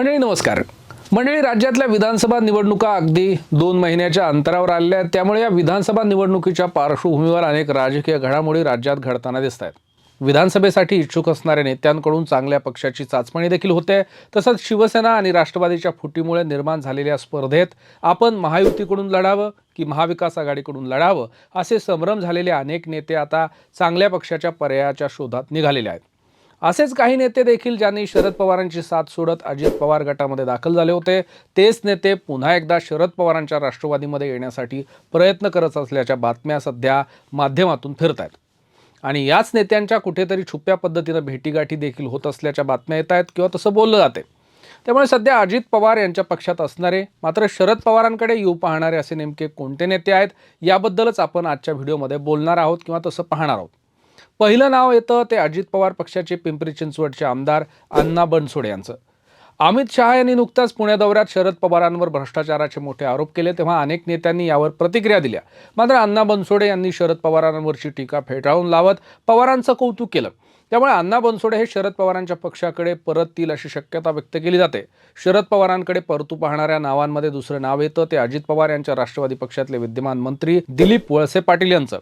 मंडळी नमस्कार. मंडळी राज्यातल्या विधानसभा निवडणुका अगदी दोन महिन्याच्या अंतरावर आलेल्या आहेत. त्यामुळे या विधानसभा निवडणुकीच्या पार्श्वभूमीवर अनेक राजकीय घडामोडी राज्यात घडताना दिसत आहेत विधानसभेसाठी इच्छुक असणाऱ्या नेत्यांकडून चांगल्या पक्षाची चाचपणी देखील होते. तसंच शिवसेना आणि राष्ट्रवादीच्या फुटीमुळे निर्माण झालेल्या स्पर्धेत आपण महायुतीकडून लढावं की महाविकास आघाडीकडून लढावं असे संभ्रम झालेले अनेक नेते आता चांगल्या पक्षाच्या पर्यायाच्या शोधात निघालेले आहेत. असेच काही नेते देखील ज्यांनी शरद पवारांची साथ सोडत अजित पवार गटामध्ये दाखल झाले होते तेच नेते पुन्हा एकदा शरद पवारांच्या राष्ट्रवादीमध्ये येण्यासाठी प्रयत्न करत असल्याच्या बातम्या सध्या माध्यमातून फिरत आहेत आणि याच नेत्यांच्या कुठेतरी छुप्या पद्धतीनं भेटीगाठी देखील होत असल्याच्या बातम्या येत आहेत किंवा तसं बोललं जाते. त्यामुळे सध्या अजित पवार यांच्या पक्षात असणारे मात्र शरद पवारांकडे येऊ पाहणारे असे नेमके कोणते नेते आहेत याबद्दलच आपण आजच्या व्हिडिओमध्ये बोलणार आहोत किंवा तसं पाहणार आहोत. पहिलं नाव येतं ते अजित पवार पक्षाचे पिंपरी चिंचवडचे आमदार अण्णा बनसोडे यांचं. अमित शहा यांनी नुकताच पुण्या दौऱ्यात शरद पवारांवर भ्रष्टाचाराचे मोठे आरोप केले तेव्हा अनेक नेत्यांनी यावर प्रतिक्रिया दिल्या. मात्र अण्णा बनसोडे यांनी शरद पवारांवरची टीका फेटाळून लावत पवारांचं कौतुक केलं. त्यामुळे अण्णा बनसोडे हे शरद पवारांच्या पक्षाकडे परततील अशी शक्यता व्यक्त केली जाते. शरद पवारांकडे परतू पाहणाऱ्या नावांमध्ये दुसरं नाव येतं ते अजित पवार यांच्या राष्ट्रवादी पक्षातले विद्यमान मंत्री दिलीप वळसे पाटील यांचं.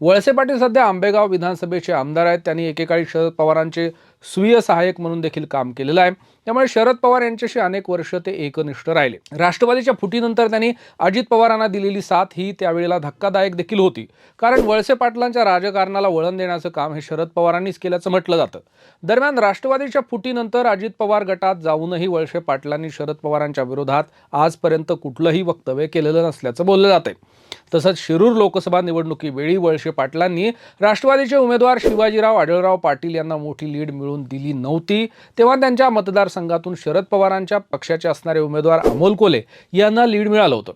वळसे पाटील सध्या आंबेगाव विधानसभेचे आमदार आहेत. त्यांनी एकेकाळी शरद पवारांचे स्वीय सहाय्यक म्हणून देखील काम केलेलं आहे. त्यामुळे शरद पवार यांच्याशी अनेक वर्ष ते एकनिष्ठ राहिले. राष्ट्रवादीच्या फुटीनंतर त्यांनी अजित पवारांना दिलेली साथ ही त्यावेळेला धक्कादायक देखील होती. कारण वळसे पाटलांच्या राजकारणाला वळण देण्याचं काम हे शरद पवारांनीच केल्याचं म्हटलं जातं. दरम्यान राष्ट्रवादीच्या फुटीनंतर अजित पवार गटात जाऊनही वळसे पाटलांनी शरद पवारांच्या विरोधात आजपर्यंत कुठलंही वक्तव्य केलेलं नसल्याचं बोललं जातंय. तसंच शिरूर लोकसभा निवडणुकीवेळी वळसे पाटलांनी राष्ट्रवादीचे उमेदवार शिवाजीराव आढळराव पाटील यांना मोठी लीड मिळून दिली नव्हती. तेव्हा त्यांच्या मतदार मतदारसंघातून शरद पवारांच्या पक्षाचे असणारे उमेदवार अमोल कोले यांना लीड मिळालं होतं.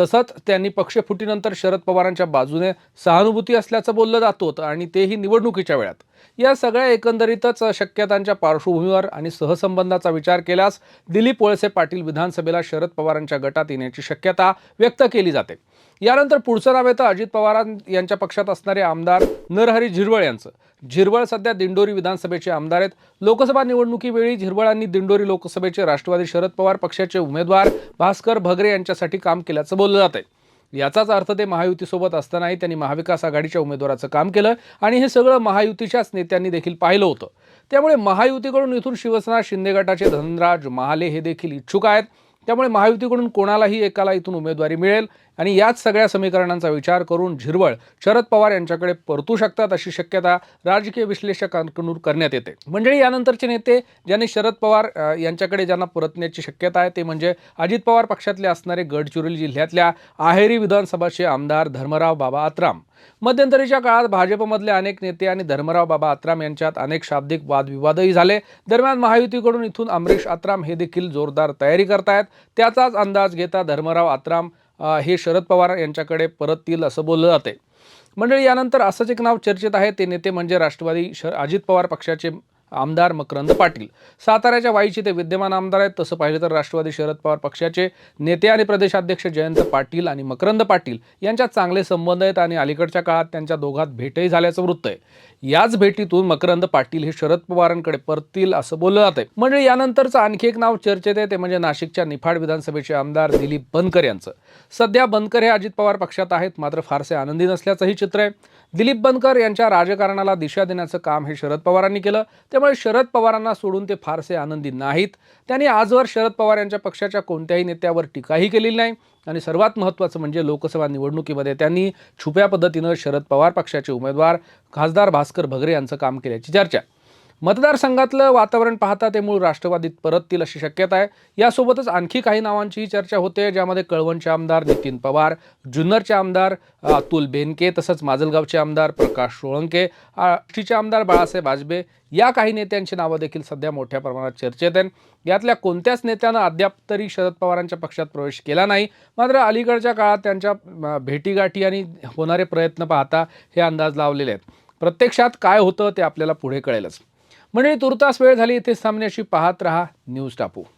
तसंच त्यांनी पक्षफुटीनंतर शरद पवारांच्या बाजूने सहानुभूती असल्याचं बोललं जात होतं आणि तेही निवडणुकीच्या वेळात. या सगळ्या एकंदरीतच शक्यतांच्या पार्श्वभूमीवर आणि सहसंबंधाचा विचार केल्यास दिलीप वळसे पाटील विधानसभेला शरद पवारांच्या गटात येण्याची शक्यता व्यक्त केली जाते. यानंतर पुढचं नाव येतं अजित पवार यांच्या पक्षात असणारे आमदार नरहरी झिरवळ यांचं. झिरवळ सध्या दिंडोरी विधानसभेचे आमदार आहेत. लोकसभा निवडणुकीवेळी झिरवळांनी दिंडोरी लोकसभेचे राष्ट्रवादी शरद पवार पक्षाचे उमेदवार भास्कर भगरे यांच्यासाठी काम केल्याचं बोललं जात आहे याचाच अर्थ ते महायुतीसोबत असतानाही त्यांनी महाविकास आघाडीच्या उमेदवाराचं काम केलं आणि हे सगळं महायुतीच्याच नेत्यांनी देखील पाहिलं होतं. त्यामुळे महायुतीकडून इथून शिवसेना शिंदे गटाचे धनराज महाले हे देखील इच्छुक आहेत. त्यामुळे महायुतीकडून कोणालाही एकाला इथून उमेदवारी मिळेल. आणि याच सगळ्या समीकरणांचा विचार करून झिरवळ शरद पवार यांच्याकडे परतू शकतात अशी शक्यता राजकीय विश्लेषकांकडून करण्यात येते. म्हणजे यानंतरचे नेते ज्यांनी शरद पवार यांच्याकडे ज्यांना परतण्याची शक्यता आहे ते म्हणजे अजित पवार पक्षातले असणारे गडचिरोली जिल्ह्यातल्या आहेरी विधानसभाचे आमदार धर्मराव बाबा आत्राम. मध्यंतरीच्या काळात भाजपमधले अनेक नेते आणि धर्मराव बाबा आत्राम यांच्यात अनेक शाब्दिक वादविवादही झाले. दरम्यान महायुतीकडून इथून अमरीश आत्राम हे देखील जोरदार तयारी करतायत. त्याचाच अंदाज घेता धर्मराव आत्राम हे शरद पवार यांच्याकडे परततील असं बोललं जाते मंडळी यानंतर असंच एक नाव चर्चेत आहे. ते नेते म्हणजे राष्ट्रवादी श अजित पवार पक्षाचे आमदार मकरंद पाटील. साताऱ्याच्या वाईचे ते विद्यमान आमदार आहेत. तसं पाहिलं तर राष्ट्रवादी शरद पवार पक्षाचे नेते आणि प्रदेशाध्यक्ष जयंत पाटील आणि मकरंद पाटील यांच्यात चांगले संबंध आहेत आणि अलीकडच्या काळात त्यांच्या दोघात भेटही झाल्याचं वृत्त आहे. याच भेटीतून मकरंद पाटील हे शरद पवारांकडे परतील असं बोललं जातंय म्हणजे यानंतरचं आणखी एक नाव चर्चेत आहे. ते म्हणजे नाशिकच्या निफाड विधानसभेचे आमदार दिलीप बनकर यांचं. सध्या बनकर हे अजित पवार पक्षात आहेत. मात्र फारसे आनंदी नसल्याचंही चित्र आहे. दिलीप बनकर यांच्या राजकारणाला दिशा देण्याचं काम हे शरद पवारांनी केलं. त्यामुळे शरद पवारांना सोडून ते फारसे आनंदी नाहीत. त्यांनी आजवर शरद पवार यांच्या पक्षाच्या कोणत्याही नेत्यावर टीकाही केलेली नाही. आणि सर्वात महत्त्वाचं म्हणजे लोकसभा निवडणुकीमध्ये त्यांनी छुप्या पद्धतीनं शरद पवार पक्षाचे उमेदवार खासदार भास्कर भगरे यांचं काम केल्याची चर्चा. मतदारसंघातलं वातावरण पाहता ते मूळ राष्ट्रवादीत परततील अशी शक्यता आहे. यासोबतच आणखी काही नावांचीही चर्चा होते ज्यामध्ये कळवणचे आमदार नितीन पवार जुन्नरचे आमदार अतुल बेनके तसंच माजलगावचे आमदार प्रकाश सोळंके आष्टीचे आमदार बाळासाहेब आजबे या काही नेत्यांची नावं देखील सध्या मोठ्या प्रमाणात चर्चेत आहेत. यातल्या कोणत्याच नेत्यानं अद्याप तरी शरद पवारांच्या पक्षात प्रवेश केला नाही. मात्र अलीकडच्या काळात त्यांच्या भेटीगाठी आणि होणारे प्रयत्न पाहता हे अंदाज लावलेले आहेत. प्रत्यक्षात काय होतं ते आपल्याला पुढे कळेलच. म्हणजे तुर्तास वेळ झाली. इथेच सामन्याशी पाहत रहा. न्यूज टापू.